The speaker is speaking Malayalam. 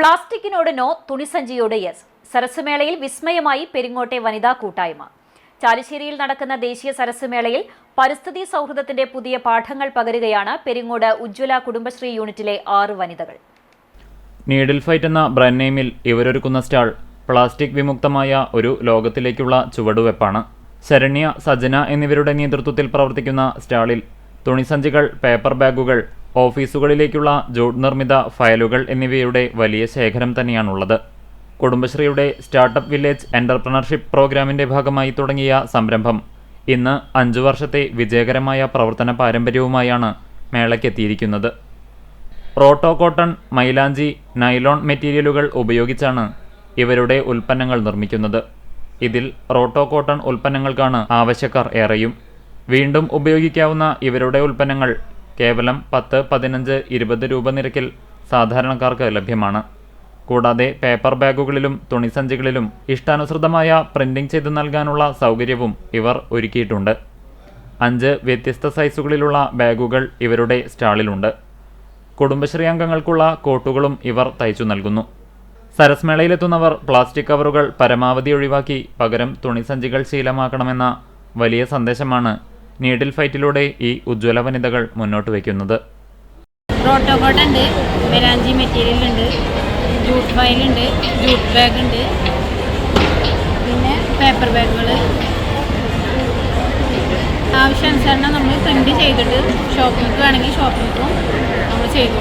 പ്ലാസ്റ്റിക്കിനോട് നോ തുണിസഞ്ചിയോട് യെസ്. സരസ്മേളയിൽ വിസ്മയമായി പെരിങ്ങോട്ടെ വനിതാ കൂട്ടായ്മ. ചാലിശ്ശേരിയിൽ നടക്കുന്ന ദേശീയ സരസ്മേളയിൽ പരിസ്ഥിതി സൗഹൃദത്തിന്റെ പുതിയ പാഠങ്ങൾ പകരുകയാണ് പെരിങ്ങോട് ഉജ്ജ്വല കുടുംബശ്രീ യൂണിറ്റിലെ ആറ് വനിതകൾ. നീഡിൽ ഫൈറ്റ് എന്ന ബ്രാൻഡ് നെയിമിൽ ഇവരൊരുക്കുന്ന സ്റ്റാൾ പ്ലാസ്റ്റിക് വിമുക്തമായ ഒരു ലോകത്തിലേക്കുള്ള ചുവടുവെപ്പാണ്. ശരണ്യ സജന എന്നിവരുടെ നേതൃത്വത്തിൽ പ്രവർത്തിക്കുന്ന സ്റ്റാളിൽ തുണിസഞ്ചികൾ പേപ്പർ ബാഗുകൾ ഓഫീസുകളിലേക്കുള്ള ജൂട്ട് നിർമ്മിത ഫയലുകൾ എന്നിവയുടെ വലിയ ശേഖരം തന്നെയാണുള്ളത്. കുടുംബശ്രീയുടെ സ്റ്റാർട്ടപ്പ് വില്ലേജ് എന്റർപ്രണർഷിപ്പ് പ്രോഗ്രാമിന്റെ ഭാഗമായി തുടങ്ങിയ സംരംഭം. ഇന്ന് അഞ്ചു വർഷത്തെ വിജയകരമായ പ്രവർത്തന പാരമ്പര്യവുമായാണ് മേളയ്ക്കെത്തിയിരിക്കുന്നത്. റോട്ടോ കോട്ടൺ മൈലാഞ്ചി നൈലോൺ മെറ്റീരിയലുകൾ ഉപയോഗിച്ചാണ് ഇവരുടെ ഉൽപ്പന്നങ്ങൾ നിർമ്മിക്കുന്നത്. ഇതിൽ റോട്ടോ കോട്ടൺ ഉൽപ്പന്നങ്ങൾക്കാണ് ആവശ്യക്കാർ ഏറെയും. വീണ്ടും ഉപയോഗിക്കാവുന്ന ഇവരുടെ ഉൽപ്പന്നങ്ങൾ കേവലം പത്ത് പതിനഞ്ച് ഇരുപത് രൂപ നിരക്കിൽ സാധാരണക്കാർക്ക് ലഭ്യമാണ്. കൂടാതെ പേപ്പർ ബാഗുകളിലും തുണിസഞ്ചികളിലും ഇഷ്ടാനുസൃതമായ പ്രിന്റിംഗ് ചെയ്ത് നൽകാനുള്ള സൗകര്യവും ഇവർ ഒരുക്കിയിട്ടുണ്ട്. അഞ്ച് വ്യത്യസ്ത സൈസുകളിലുള്ള ബാഗുകൾ ഇവരുടെ സ്റ്റാളിലുണ്ട്. കുടുംബശ്രീ അംഗങ്ങൾക്കുള്ള കോട്ടുകളും ഇവർ തയ്ച്ചു നൽകുന്നു. സരസ്മേളയിലെത്തുന്നവർ പ്ലാസ്റ്റിക് കവറുകൾ പരമാവധി ഒഴിവാക്കി പകരം തുണിസഞ്ചികൾ ശീലമാക്കണമെന്ന വലിയ സന്ദേശമാണ് നീഡിൽ ഫൈറ്റിലൂടെ ഈ ഉജ്ജ്വല വനിതകൾ മുന്നോട്ട് വയ്ക്കുന്നത്. ഉണ്ട് മെറ്റീരിയൽ ഉണ്ട് ജൂട്ട് ഉണ്ട് ജൂട്ട് പിന്നെ പേപ്പർ ബാഗുകൾ ആവശ്യാനുസരണം നമ്മൾ പ്രിന്റ് ചെയ്തിട്ട് ഷോപ്പിലേക്ക് വേണമെങ്കിൽ ഷോപ്പിലേക്കും നമ്മൾ ചെയ്തു